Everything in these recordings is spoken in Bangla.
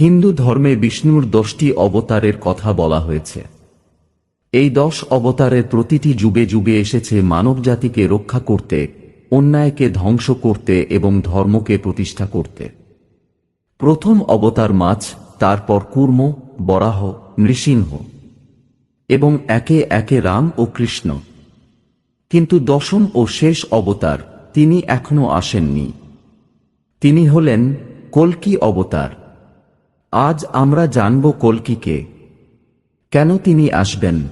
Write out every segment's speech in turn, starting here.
হিন্দু ধর্মে বিষ্ণুর দশটি অবতারের কথা বলা হয়েছে। এই দশ অবতারের প্রতিটি যুগে যুগে এসেছে মানবজাতিকে রক্ষা করতে, অন্যায়কে ধ্বংস করতে এবং ধর্মকে প্রতিষ্ঠা করতে। প্রথম অবতার মাছ, তারপর কুর্ম, বরাহ, নৃসিংহ এবং একে একে রাম ও কৃষ্ণ। কিন্তু দশম ও শেষ অবতার, তিনি এখনও আসেননি। তিনি হলেন কল্কি অবতার। আজ আমরা জানব কলকিকে। কেন তিনি আসবেন?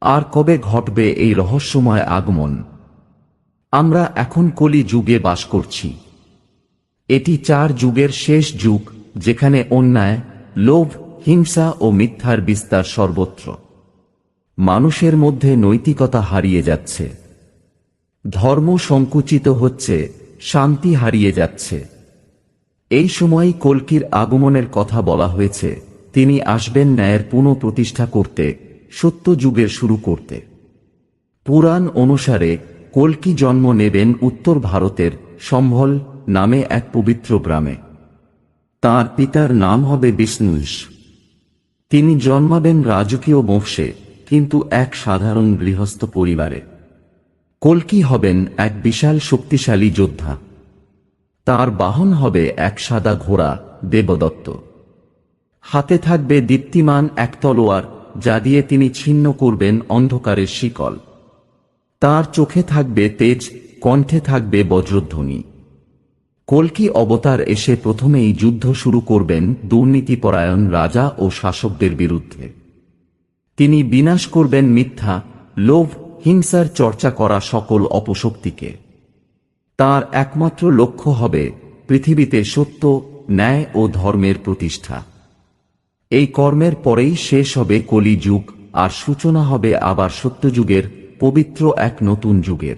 আর কবে ঘটবে এই রহস্যময় আগমন? আমরা এখন কলি যুগে বাস করছি। এটি চার যুগের শেষ যুগ, যেখানে অন্যায়, লোভ, হিংসা ও মিথ্যার বিস্তার সর্বত্র। মানুষের মধ্যে নৈতিকতা হারিয়ে যাচ্ছে। ধর্ম সংকুচিত হচ্ছে, শান্তি হারিয়ে যাচ্ছে। এই সময় কল্কির আগমনের কথা বলা হয়েছে, তিনি আসবেন ন্যায়ের পুনঃপ্রতিষ্ঠা করতে, সত্য যুগের শুরু করতে। পুরাণ অনুসারে কল্কি জন্ম নেবেন উত্তর ভারতের সম্ভল নামে এক পবিত্র গ্রামে। তার পিতার নাম হবে বিষ্ণুষ। তিনি জন্মাবেন রাজকীয় বংশে, কিন্তু এক সাধারণ গৃহস্থ পরিবারে। কল্কি হবেন এক বিশাল শক্তিশালী যোদ্ধা। তার বাহন হবে এক সাদা ঘোড়া, দেবদত্ত। হাতে থাকবে দীপ্তিমান এক তলোয়ার, যা দিয়ে তিনি ছিন্ন করবেন অন্ধকারের শিকল। তার চোখে থাকবে তেজ, কণ্ঠে থাকবে বজ্রধ্বনি। কল্কি অবতার এসে প্রথমেই যুদ্ধ শুরু করবেন দুর্নীতিপরায়ণ রাজা ও শাসকদের বিরুদ্ধে। তিনি বিনাশ করবেন মিথ্যা, লোভ, হিংসার চর্চা করা সকল অপশক্তিকে। তার একমাত্র লক্ষ্য হবে পৃথিবীতে সত্য, ন্যায় ও ধর্মের প্রতিষ্ঠা। এই কর্মের পরেই শেষ হবে কলি যুগ আর সূচনা হবে আবার সত্যযুগের, পবিত্র এক নতুন যুগের।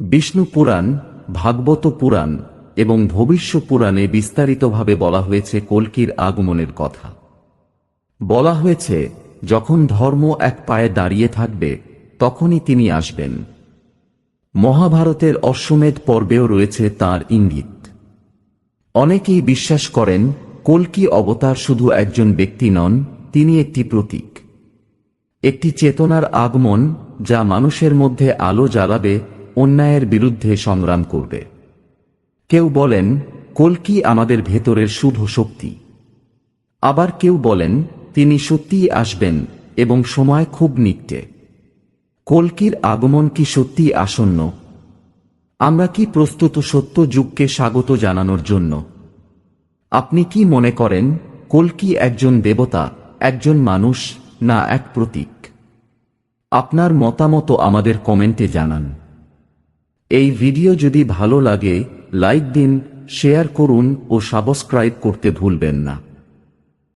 বিষ্ণু পুরাণ, ভাগবত পুরাণ এবং ভবিষ্য পুরাণে বিস্তারিতভাবে বলা হয়েছে কল্কির আগমনের কথা। বলা হয়েছে, যখন ধর্ম এক পায়ে দাঁড়িয়ে থাকবে, তখনই তিনি আসবেন। মহাভারতের অশ্বমেধ পর্বেও রয়েছে তার ইঙ্গিত। অনেকেই বিশ্বাস করেন, কল্কি অবতার শুধু একজন ব্যক্তি নন, তিনি একটি প্রতীক। একটি চেতনার আগমন যা মানুষের মধ্যে আলো জ্বালাবে, অন্যায়ের বিরুদ্ধে সংগ্রাম করবে। কেউ বলেন, কল্কি আমাদের ভেতরের শুভ শক্তি। আবার কেউ বলেন, তিনি সত্যিই আসবেন এবং সময় খুব নিকটে। কল্কির আগমন কি সত্যি আসন্ন? আমরা কি প্রস্তুত সত্য যুগকে স্বাগত জানানোর জন্য? আপনি কি মনে করেন, কল্কি একজন দেবতা, একজন মানুষ, না এক প্রতীক? আপনার মতামত আমাদের কমেন্টে জানান। এই ভিডিও যদি ভালো লাগে, লাইক দিন, শেয়ার করুন ও সাবস্ক্রাইব করতে ভুলবেন না।